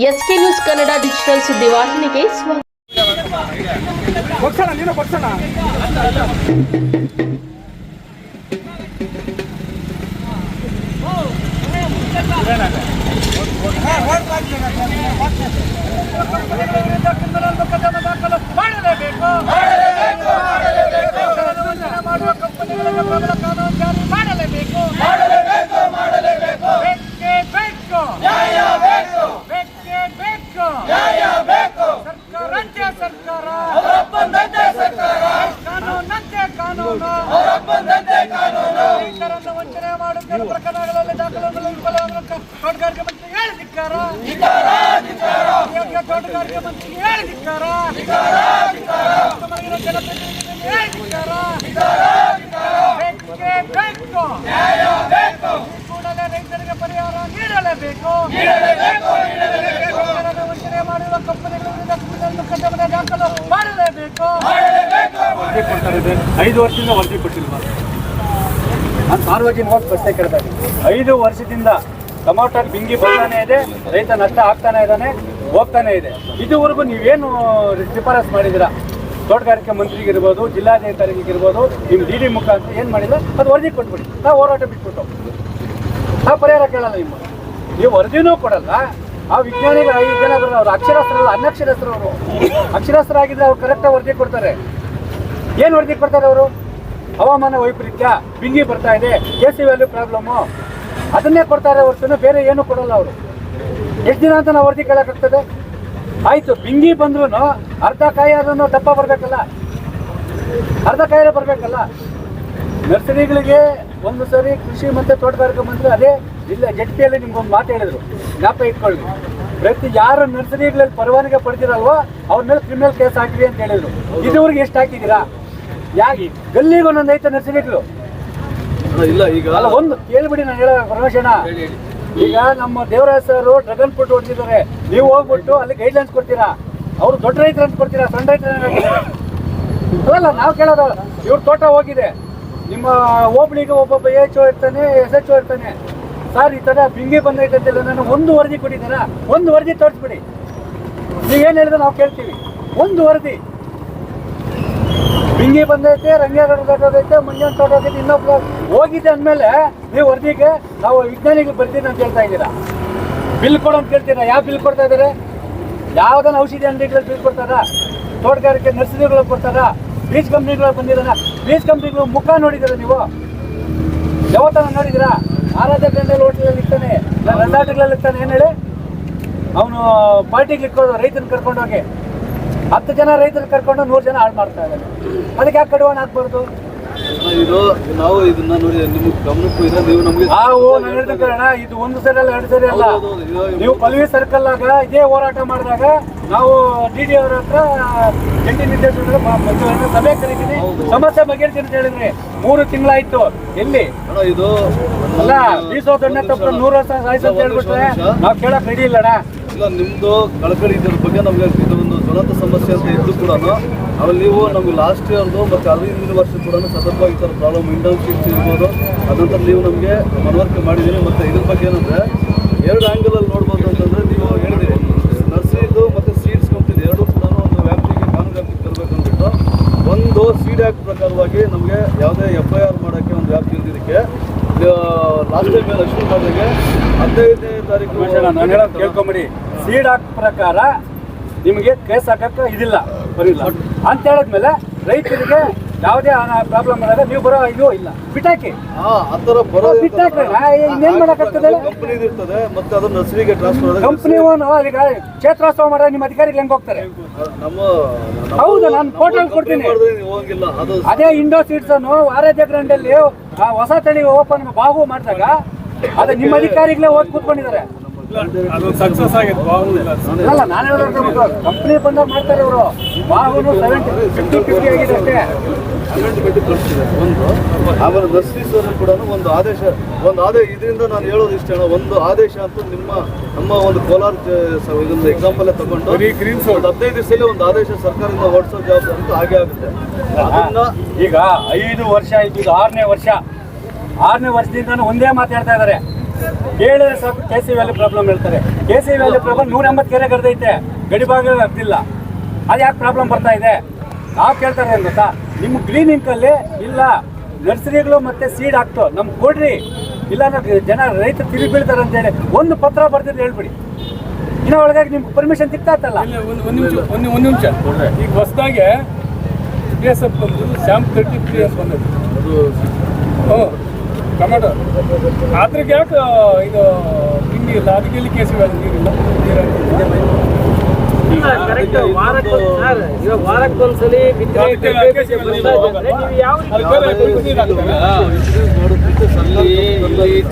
SK news Kannada digital ಸುದ್ದಿವಾಹಿನಿಗೆ ಸ್ವಾಗತ ಬಗ್ಸೋಣ ನೀನು ಬಗ್ಸೋಣ ಮಾಡಲೇಬೇಕು ಮಾಡುವ ಕಂಪನಿಗಳಿಗೆ ಕಾನೂನು. ರೈತರನ್ನು ವಂಚನೆ ಮಾಡುತ್ತಿರುವ ಪ್ರಕರಣಗಳಲ್ಲಿ ದಾಖಲೆಗಳು ತೋಟಗಾರಿಕೆ ಮಂತ್ರಿ ಹೇಳಿದಿಕ್ಕಾರ ತೋಟಗಾರಿಕೆ ಮಂತ್ರಿ ಹೇಳಿದಿಕ್ಕಾರ ಉತ್ತಮವಾಗಿರೋ ಜನಪ್ರತಿನಿಧಿಗಳನ್ನು ಹೇಳಿದಿಕ್ಕಾರ ಬೇಕೇ ಬೇಕು ಈ ಕೂಡಲೇ ರೈತರಿಗೆ ಪರಿಹಾರ ನೀಡಲೇಬೇಕು ಸರ್ಕಾರದ ವಂಚನೆ ಮಾಡಿರುವ ಕಂಪನಿಗಳ ವಿರುದ್ಧ ಕ್ರಿಮಿನಲ್ ಮೊಕದ್ದಮೆ ದಾಖಲು ಮಾಡಲೇಬೇಕು ವರದಿ ಕೊಡ್ತಾ ಇದೆ ಐದು ವರ್ಷದಿಂದ ವರದಿ ಕೊಟ್ಟಿಲ್ವಾ? ನಾನು ಸಾರ್ವಜನಿಕವಾಗಿ ಪ್ರಶ್ನೆ ಕೇಳ್ತಾ ಐದು ವರ್ಷದಿಂದ ಟೊಮಾಟೋ ಬಿಂಗಿ ಬರ್ತಾನೆ ಇದೆ ರೈತ ನಷ್ಟ ಆಗ್ತಾನೆ ಇದ್ದಾನೆ ಹೋಗ್ತಾನೆ ಇದೆ. ಇದುವರೆಗೂ ನೀವೇನು ಶಿಫಾರಸ್ ಮಾಡಿದ್ದೀರಾ? ತೋಟಗಾರಿಕೆ ಮಂತ್ರಿಗಿರ್ಬೋದು ಜಿಲ್ಲಾಧಿಕಾರಿಗಿರ್ಬೋದು ನಿಮ್ಮ ಡಿ ಡಿ ಮುಖಾಂತರ ಏನು ಮಾಡಿಲ್ಲ? ಅದು ವರದಿ ಕೊಟ್ಬಿಡಿ. ನಾವು ಹೋರಾಟ ಬಿಟ್ಬಿಟ್ಟು. ನಾವು ಪರಿಹಾರ ಕೇಳಲ್ಲ ನಿಮ್ಮ ನೀವು ವರದಿನೂ ಕೊಡಲ್ಲ. ಆ ವಿಜ್ಞಾನಿಗಳು ಬರೋರು ಅವ್ರು ಅಕ್ಷರಸ್ಥರಲ್ಲ ಅನಕ್ಷರಸ್ಥರವರು ಅಕ್ಷರಸ್ಥರಾಗಿದ್ರೆ ಅವ್ರು ಕರೆಕ್ಟಾಗಿ ವರದಿ ಕೊಡ್ತಾರೆ. ಏನು ವರದಿ ಕೊಡ್ತಾರೆ ಅವರು? ಹವಾಮಾನ ವೈಪರೀತ್ಯ, ಬಿಂಗಿ ಬರ್ತಾ ಇದೆ ಕೆ ಸಿ ವ್ಯಾಲ್ಯೂ ಪ್ರಾಬ್ಲಮ್ಮು ಅದನ್ನೇ ಕೊಡ್ತಾರೆ ಹೊರತು ಬೇರೆ ಏನು ಕೊಡಲ್ಲ ಅವರು. ಎಷ್ಟು ದಿನ ಅಂತ ನಾವು ವರದಿ ಕೇಳೋಕ್ಕಾಗ್ತದೆ ಆಯಿತು, ಬಿಂಗಿ ಬಂದ್ರೂ ಅರ್ಧ ಕಾಯಿ ಅದನ್ನು ದಪ್ಪ ಬರಬೇಕಲ್ಲ. ಅರ್ಧ ಕಾಯಿಲೆ ಬರಬೇಕಲ್ಲ. ನರ್ಸರಿಗಳಿಗೆ ಒಂದು ಸರಿ ಕೃಷಿ ಮತ್ತು ತೋಟಗಾರಿಕೆ ಬಂದರೆ ಅದೇ ಜಿಲ್ಲೆ ಜಟ್ಟಿಯಲ್ಲಿ ನಿಮ್ಗೊಂದು ಮಾತು ಹೇಳಿದ್ರು. ಜ್ಞಾಪ ಇಟ್ಕೊಳ್ಳಿ ಪ್ರತಿ ಯಾರು ನರ್ಸರಿಗಳಲ್ಲಿ ಪರವಾನಿಗೆ ಪಡೆದಿರಲ್ವೋ ಅವ್ರ ಮೇಲೆ ಕ್ರಿಮಿನಲ್ ಕೇಸ್ ಹಾಕಿರಿ ಅಂತ ಹೇಳಿದ್ರು. ಇದುವರೆಗೆ ಎಷ್ಟು ಹಾಕಿದ್ದೀರಾ? ಯಾಕೆ ಗಲ್ಲಿಗೆ ಒಂದೊಂದು ಐತೆ ನರ್ಸರಿಗಳು ಇಲ್ಲ ಈಗ ಅಲ್ಲ ಒಂದು ಕೇಳಿಬಿಡಿ ನಾನು ಹೇಳೋ ಪರಮೇಶನ ಈಗ ನಮ್ಮ ದೇವರಾಜ್ ಸರ್ ಡ್ರಗನ್ ಫುಡ್ ಹೊಡೆದಿದ್ದಾರೆ. ನೀವು ಹೋಗ್ಬಿಟ್ಟು ಅಲ್ಲಿ ಗೈಡ್ಲೈನ್ಸ್ ಕೊಡ್ತೀರಾ? ಅವ್ರು ದೊಡ್ಡ ರೈತರು ಅಂತ ಕೊಡ್ತೀರಾ? ಸಣ್ಣ ರೈತರು ಅಲ್ಲ ನಾವು ಕೇಳೋದು ಇವ್ರ ತೋಟ ಹೋಗಿದೆ. ನಿಮ್ಮ ಹೋಬಳಿಗೆ ಒಬ್ಬೊಬ್ಬ ಎಚ್ ಓ ಇರ್ತಾನೆ ಎಸ್ ಎಚ್ ಓ ಇರ್ತಾನೆ. ಸರ್ ಈ ಥರ ಬಿಂಗೆ ಬಂದೈತೆ ಅಂತೆಲ್ಲ ನಾನು ಒಂದು ವರದಿ ಕೊಟ್ಟಿದ್ದೀರಾ? ಒಂದು ವರದಿ ತೋರಿಸ್ಬಿಡಿ. ನೀವೇನು ಹೇಳಿದ್ರೆ ನಾವು ಕೇಳ್ತೀವಿ. ಒಂದು ವರದಿ. ಬಿಂಗಿ ಬಂದೈತೆ ರಂಗೇಗಡ ತೋಟದೈತೆ ಮುಂಜಾನೆ ತೋಟದೈತೆ ಇನ್ನೊಬ್ಬ ಹೋಗಿದೆ ಅಂದಮೇಲೆ ನೀವು ವರದಿಗೆ ನಾವು ವಿಜ್ಞಾನಿಗೆ ಬರ್ತೀನಿ ಅಂತ ಹೇಳ್ತಾ ಇದ್ದೀರಾ? ಬಿಲ್ ಕೊಡು ಅಂತ ಕೇಳ್ತೀರಾ? ಯಾವ ಬಿಲ್ ಕೊಡ್ತಾ ಇದ್ದಾರೆ ಯಾವ್ದನ್ನ ಔಷಧಿ ಅಂಗಡಿಗಳಲ್ಲಿ ಬಿಲ್ ಕೊಡ್ತಾರಾ? ತೋಟಗಾರಿಕೆ ನರ್ಸರಿಗಳು ಕೊಡ್ತಾರಾ? ಬೀಜ್ ಕಂಪ್ನಿಗಳು ಬಂದಿರಲ್ಲ ಬೀಜ್ ಕಂಪ್ನಿಗಳು ಮುಖ ನೋಡಿದ್ದೀರಾ ನೀವು? ಯಾವತ್ತನ ನೋಡಿದ್ದೀರಾ? ಆರಾಧ್ಯ ಗಂಡಲ್ ಹೋಟೆಲಲ್ಲಿ ಇರ್ತಾನೆ ರೆಸಾರ್ಟ್ಗಳಲ್ಲಿ ಇರ್ತಾನೆ ಏನು ಹೇಳಿ? ಅವನು ಪಾರ್ಟಿಗೆ ಇಟ್ಕೊಂಡು ರೈತನ ಕರ್ಕೊಂಡೋಗಿ ಹತ್ತು ಜನ ರೈತರು ಕರ್ಕೊಂಡು ನೂರು ಜನ ಹಾಳು ಮಾಡ್ತಾ ಇದ್ದಾರೆ ಅದಕ್ಕೆ ಯಾಕೆ ಕಡಿವಾಣ ಹಾಕ್ಬಾರ್ದು? ಇದು ನಾವು ಇದನ್ನ ನೋಡಿ ನಿಮ್ಗೆ ಗಮನಕ್ಕೂ ನೀವು ನಮಗೆ ನಾವು ನಾನು ಹೇಳ್ತೀನಿ ಕೇಳೋಣ ಇದು ಒಂದು ಸರಿ ಅಲ್ಲ ಎರಡು ಸರಿ ಅಲ್ಲ. ನೀವು ಪಲ್ವಿ ಸರ್ಕಲ್ ಆಗ ಇದೇ ಹೋರಾಟ ಮಾಡಿದಾಗ ನಾವು ಡಿ ಡಿ ಅವರ ಹತ್ರ ಜಂಟಿ ನಿರ್ದೇಶಕರ ಸಭೆ ಕರೀತೀನಿ ಸಮಸ್ಯೆ ಬಗೆಹರಿಸಿ ಅಂತ ಹೇಳಿದ್ರಿ ಮೂರು ತಿಂಗಳಾಯ್ತು. ಎಲ್ಲಿ? ಅಣ್ಣ ಇದು ಅಲ್ಲ ಬೀಸೋ ದೊಣ್ಣೆ ತಪ್ಪು ನೂರು ವರ್ಷ ಸಾಯಿಸ್ ಅಂತ ಹೇಳ್ಬಿಟ್ರೆ ನಾವು ಕೇಳಕ್ ರೆಡಿ ಇಲ್ಲಣ ಅಣ್ಣ ಇಲ್ಲ ನಿಮ್ದು ಕಳಕಳಿ ಇದ್ರ ಬಗ್ಗೆ ನಮ್ಗೆ ಇದು ಒಂದು ಜ್ವಲಂತ ಸಮಸ್ಯೆ ಅಂತ ಇದ್ದು ಕೂಡ ಆಮೇಲೆ ನೀವು ನಮ್ಗೆ ಲಾಸ್ಟ್ ಇಯರ್ದು ಮತ್ತು ಅದ್ರ ಹಿಂದಿನ ವರ್ಷ ಕೂಡ ಸತತವಾಗಿ ಈ ಥರ ಪ್ರಾಬ್ಲಮ್ ಇಂಡೋ ಸೀಟ್ಸ್ ಇರ್ಬೋದು ಅದಂತರ ನೀವು ನಮಗೆ ಮನವರಿಕೆ ಮಾಡಿದ್ದೀರಿ. ಮತ್ತು ಇದ್ರ ಬಗ್ಗೆ ಏನಂದ್ರೆ ಎರಡು ಆ್ಯಂಗಲಲ್ಲಿ ನೋಡ್ಬೋದು ಅಂತಂದ್ರೆ ನೀವು ಹೇಳಿದಿರಿ ನರ್ಸರಿದು ಮತ್ತು ಸೀಡ್ಸ್ ಕಂಪ್ನಿ ಎರಡೂ ಕೂಡ ಒಂದು ವ್ಯಾಪ್ತಿಗೆ ಕಾನೂನು ವ್ಯಾಪ್ತಿಗೆ ತರಬೇಕು ಅಂದ್ಬಿಟ್ಟು ಒಂದು ಸೀಡ್ ಆ್ಯಕ್ಟ್ ಪ್ರಕಾರವಾಗಿ ನಮಗೆ ಯಾವುದೇ ಎಫ್ ಐ ಆರ್ ಮಾಡೋಕ್ಕೆ ಒಂದು ವ್ಯಾಪ್ತಿ ಇದ್ದಿದ್ದಕ್ಕೆ ಟೈಮ್ ಲಕ್ಷ್ಮೀ ಮಾಡಿದಾಗೆ ಹದಿನೈದನೇ ತಾರೀಕು ನಾನು ಹೇಳೋದು ಕೇಳ್ಕೊಂಬಿಡಿ. ಸೀಡ್ ಹಾಕ್ ಪ್ರಕಾರ ನಿಮಗೆ ಕೇಸ್ ಹಾಕಕ್ಕೆ ಇದಿಲ್ಲ. ಬರಿಲ್ಲ. ಅಂತ ಹೇಳಿದ್ಮೇಲೆ ರೈತರಿಗೆ ಯಾವುದೇ ಪ್ರಾಬ್ಲಮ್ ಆದಾಗ ನೀವು ಬರೋ ಇದು ಇಲ್ಲ. ಬಿಟ್ಟಾಕಿ. ಬಿಟ್ಟಾಕ್ರಣ್ಣ, ಇನ್ನೇನ್ ಮಾಡಕ್ಕಾಗ್ತದೆ? ಕಂಪನಿ ಇರ್ತದೆ ಮತ್ತೆ ನರ್ಸರಿಗೆ ಟ್ರಾನ್ಸ್ಫರ್ ಕಂಪ್ನಿ ಅಲ್ಲಿ ಈಗ ಕ್ಷೇತ್ರೋತ್ಸವ ಮಾಡಿದ್ರೆ ನಿಮ್ಮ ಅಧಿಕಾರಿಗಳು ಹೆಂಗ್ ಹೋಗ್ತಾರೆ? ಹೌದು, ನಾನು ಫೋಟೋ ಕೊಡ್ತೀನಿ. ಅದು ಇಂಡೋ ಸೀಡ್ಸ್ ಅನ್ನು ಆರಾಧ್ಯ ಗ್ರಾಂಡ್ ಅಲ್ಲಿ ಆ ಹೊಸ ತಳಿ ಓಪನ್ ಬಾಹು ಮಾಡಿದಾಗ ಅದೇ ನಿಮ್ಮ ಅಧಿಕಾರಿಗಳೇ ಹೋಗಿ ಕೂತ್ಕೊಂಡಿದ್ದಾರೆ. ಅದು ಸಕ್ಸಸ್ ಆಗಿತ್ತು ಅಲ್ಲ ನಾನು ಹೇಳೋದು ಕಂಪ್ನಿ ಬಂದಾಗ ಮಾಡ್ತಾರೆ ಇವರು. ಬಾಹುನು ಸೆವೆಂಟಿ ಫಿಫ್ಟಿ ಫಿಫ್ಟಿ ಆಗಿದೆ ಅಷ್ಟೇ. ಒಂದು ಆಮೇಲೆ ರಸ್ತಿಸೋದು ಕೂಡ ಒಂದು ಆದೇಶ ಒಂದು ಆದೇಶ ಇದರಿಂದ ನಾನು ಹೇಳೋದು ಇಷ್ಟ ಒಂದು ಆದೇಶ ಅಂತ ನಿಮ್ಮ ನಮ್ಮ ಒಂದು ಕೋಲಾರ ಇದೊಂದು ಎಕ್ಸಾಂಪಲ್ ತಗೊಂಡು. ಒಂದು ಹದಿನೈದು ದಿವಸದಲ್ಲಿ ಒಂದು ಆದೇಶ ಸರ್ಕಾರದಿಂದ ಹೊರಡಿಸೋ ಜವಾಬ್ದಾರಿ ಅಂತ ಹಾಗೆ ಆಗುತ್ತೆ. ಅದನ್ನ ಈಗ ಐದು ವರ್ಷ ಆಯ್ತು ಇದು ಆರನೇ ವರ್ಷ. ಆರನೇ ವರ್ಷದಿಂದ ಒಂದೇ ಮಾತಾಡ್ತಾ ಇದ್ದಾರೆ ಕೇಳಿದ್ರೆ ಸಾಕು ಕೆ ಸಿ ವ್ಯಾಲಿ ಪ್ರಾಬ್ಲಮ್ ಹೇಳ್ತಾರೆ. ಕೆ ಸಿ ವ್ಯಾಲಿ ಪ್ರಾಬ್ಲಮ್ ನೂರ ಎಂಬತ್ತು ಕೆರೆ ಗರ್ದೈತೆ ಗಡಿಭಾಗ ಆಗ್ತಿಲ್ಲ ಅದು ಯಾಕೆ ಪ್ರಾಬ್ಲಮ್ ಬರ್ತಾ ಇದೆ? ನಾವು ಕೇಳ್ತಾರೆ ಏನು ಗೊತ್ತಾ? ನಿಮ್ಮ ಗ್ರೀನ್ ಇಂಕಲ್ಲಿ ಇಲ್ಲ ನರ್ಸರಿಗಳು ಮತ್ತೆ ಸೀಡ್ ಹಾಕ್ತು. ನಮ್ಗೆ ಕೊಡ್ರಿ. ಇಲ್ಲ ಜನ ರೈತ ತಿರುಗಿ ಬೀಳ್ತಾರೆ ಅಂತ ಹೇಳಿ ಒಂದು ಪತ್ರ ಬರ್ದಿದ್ದು ಹೇಳ್ಬಿಡಿ. ಇನ್ನ ಒಳಗಾಗಿ ನಿಮ್ಗೆ ಪರ್ಮಿಷನ್ ಸಿಗ್ತಾತಲ್ಲ ಇಲ್ಲ, ಒಂದು ಒಂದು ನಿಮಿಷ ಒಂದು ಒಂದು ನಿಮಿಷ. ಈಗ ಹೊಸದಾಗೆ ಪಿ ಎಸ್ ಎಫ್ ಬಂದು ಸ್ಯಾಂಪ್ ತರ್ಟಿ ತ್ರೀ ಅಂತ ಬಂದದ್ದು ಹ್ಞೂ ಟೊಮೆಟೊ ಅದ್ರಿಗೆ ಯಾಕೆ ಇದು ತಿಂಡಿ ಇಲ್ಲ ಅದಕ್ಕೆ ಇಲ್ಲಿ ಕೇಸಿ ನೀರಿಲ್ಲ ವಾರಕ್ಕೊಂದ್ಸಲಿ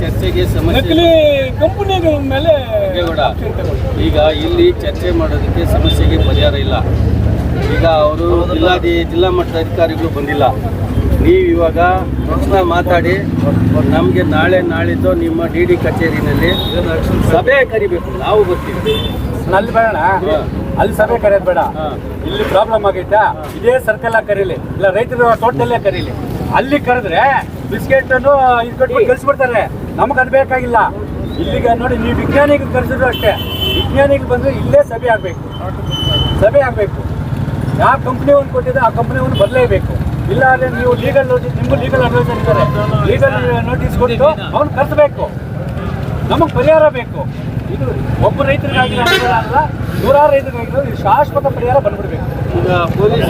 ಚರ್ಚೆಗೆ ಸಮಸ್ಯೆ ಮೇಲೆ ಈಗ ಇಲ್ಲಿ ಚರ್ಚೆ ಮಾಡೋದಕ್ಕೆ ಸಮಸ್ಯೆಗೆ ಪರಿಹಾರ ಇಲ್ಲ. ಈಗ ಅವರು ಜಿಲ್ಲಾ ಜಿಲ್ಲಾ ಮಟ್ಟದ ಅಧಿಕಾರಿಗಳು ಬಂದಿಲ್ಲ. ನೀವು ಇವಾಗ ತಕ್ಷಣ ಮಾತಾಡಿ ನಮಗೆ ನಾಳೆ ನಾಳಿದ್ದು ನಿಮ್ಮ ಡಿ ಡಿ ಕಚೇರಿನಲ್ಲಿ ಸಭೆ ಕರಿಬೇಕು ನಾವು ಬರ್ತೀವಿ ಅಲ್ಲಿ ಬೇಡ. ಅಲ್ಲಿ ಸಭೆ ಕರೆಯೋದು ಬೇಡ. ಇಲ್ಲಿ ಪ್ರಾಬ್ಲಮ್ ಆಗೈತಾ? ಇದೇ ಸರ್ಕಲ್ ಕರೀಲಿ. ಇಲ್ಲ ರೈತರು ತೋಟದಲ್ಲೇ ಕರೀಲಿ. ಅಲ್ಲಿ ಕರೆದ್ರೆ ಬಿಸ್ಕೆಟ್ ಅನ್ನು ಇದು ಕೊಟ್ಬಿಟ್ಟು ಕಳಿಸ್ಬಿಡ್ತಾರೆ. ನಮಗೆ ಅದು ಬೇಕಾಗಿಲ್ಲ. ಇಲ್ಲಿಗೆ ನೋಡಿ ನೀವು ವಿಜ್ಞಾನಿಗೆ ಕರೆಸಿದ್ರು ಅಷ್ಟೇ. ವಿಜ್ಞಾನಿಗೆ ಬಂದ್ರೆ ಇಲ್ಲೇ ಸಭೆ ಆಗಬೇಕು. ಸಭೆ ಆಗಬೇಕು. ಯಾವ ಕಂಪ್ನಿ ಒಂದು ಕೊಟ್ಟಿದೆ ಆ ಕಂಪ್ನಿ ಒಂದು ಬದಲೇಬೇಕು ಇಲ್ಲ ಅಂದ್ರೆ ನೀವು ಲೀಗಲ್ ನೋಟಿಸ್ ನಿಮಗೂ ಲೀಗಲ್ ಅಡ್ವೈಸ್ ಅಂತಾರೆ ಲೀಗಲ್ ನೋಟಿಸ್ ಕೊಟ್ಟು ಅವ್ನು ಕರೆಸಬೇಕು. ನಮಗೆ ಪರಿಹಾರ ಬೇಕು. ಇದು ಒಬ್ಬ ಅಲ್ಲ ನೂರಾರು ರೈತರಿಗಾಗಿ ಶಾಶ್ವತ ಪರಿಹಾರ ಬಂದ್ಬಿಡ್ಬೇಕು. ಈಗ ಪೊಲೀಸ್